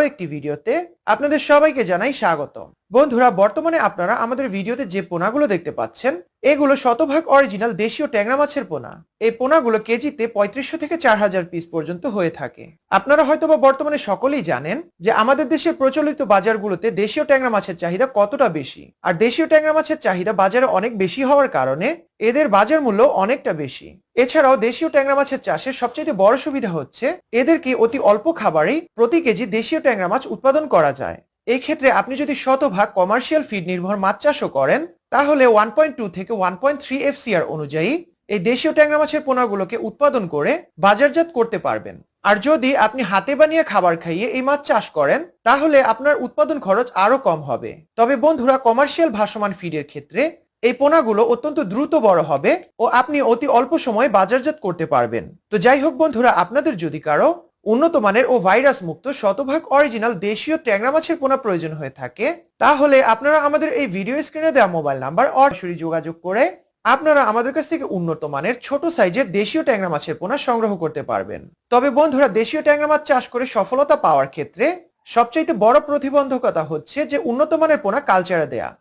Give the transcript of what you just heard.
একটি ভিডিওতে আপনাদের সবাইকে জানাই স্বাগত বন্ধুরা, বর্তমানে আপনারা আমাদের ভিডিওতে যে পোনাগুলো দেখতে পাচ্ছেন, এগুলো শতভাগ অরিজিনাল দেশীয় ট্যাংরা মাছের পোনা। এই পোনাগুলো কেজিতে পঁয়ত্রিশশো থেকে চার হাজার পিস পর্যন্ত হয়ে থাকে। আপনারা হয়তোবা বর্তমানে সকলেই জানেন যে আমাদের দেশের প্রচলিত বাজারগুলোতে দেশীয় ট্যাংরা মাছের চাহিদা কতটা বেশি। আর দেশীয় ট্যাংরা মাছের চাহিদা বাজারে অনেক বেশি হওয়ার কারণে এদের বাজার মূল্য অনেকটা বেশি। এছাড়াও দেশীয় ট্যাংরা মাছের চাষের সবচেয়ে বড় সুবিধা হচ্ছে, এদেরকে অতি অল্প খাবারেই প্রতি কেজি দেশীয় ট্যাংরা মাছ উৎপাদন করা যায়। এই ক্ষেত্রে আপনি যদি শতভাগ কমার্শিয়াল ফিড নির্ভর মাছ চাষও করেন, তাহলে ওয়ান থেকে ওয়ান পয়েন্ট অনুযায়ী এই দেশীয় ট্যাংরা মাছের পোনাগুলোকে উৎপাদন করে বাজারজাত করতে পারবেন। আর যদি আপনি হাতে বানিয়ে খাবার খাইয়ে এই মাছ চাষ করেন, তাহলে আপনার উৎপাদন খরচ আরও কম হবে। তবে বন্ধুরা কমার্শিয়াল ভাসমান ফিডের ক্ষেত্রে এই পোনাগুলো অত্যন্ত দ্রুত বড় হবে ও আপনি অতি অল্প সময়ে বাজারজাত করতে পারবেন। তো যাই হোক বন্ধুরা, আপনাদের যদি কারও উন্নত মানের ও ভাইরাস মুক্ত শতভাগ অরিজিনাল দেশীয় ট্যাংরা মাছের পোনা প্রয়োজন হয়ে থাকে, তাহলে আপনারা আমাদের এই ভিডিও স্ক্রিনে দেওয়া মোবাইল নাম্বার সরাসরি যোগাযোগ করে আপনারা আমাদের কাছ থেকে উন্নত মানের ছোট সাইজের দেশীয় ট্যাংরা মাছের পোনা সংগ্রহ করতে পারবেন। তবে বন্ধুরা, দেশীয় ট্যাংরা মাছ চাষ করে সফলতা পাওয়ার ক্ষেত্রে সবচাইতে বড় প্রতিবন্ধকতা হচ্ছে যে উন্নত মানের পোনা কালচারে দেয়া।